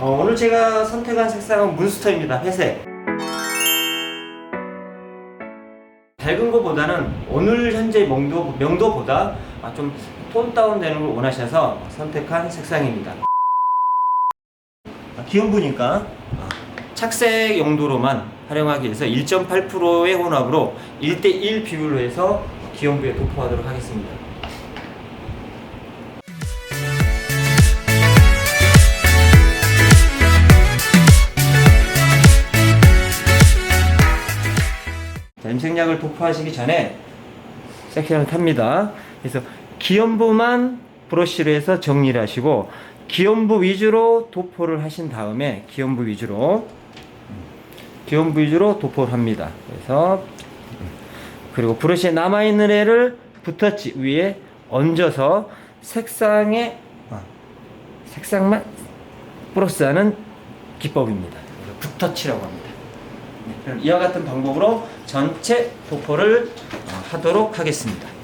어, 오늘 제가 선택한 색상은 문스터입니다. 회색. 밝은 것보다는 오늘 현재 명도, 명도보다 아, 좀톤 다운되는 걸 원하셔서 선택한 색상입니다. 아, 기온부니까 아, 착색 용도로만 활용하기 위해서 1.8%의 혼합으로 1대1 비율로 해서 기온부에 도포하도록 하겠습니다. 자, 염색약을 도포하시기 전에 섹션을 탑니다. 그래서 기연부만 브러쉬로 해서 정리를 하시고 기연부 위주로 도포를 하신 다음에 기연부 위주로 음, 기연부 위주로 도포를 합니다. 그래서 음, 그리고 브러쉬에 남아 있는 애를 붓터치 위에 얹어서 색상에 어, 색상만 플러스하는 기법입니다. 붓터치라고 합니다. 네, 그럼 이와 같은 방법으로 전체 도포를 어, 하도록 하겠습니다.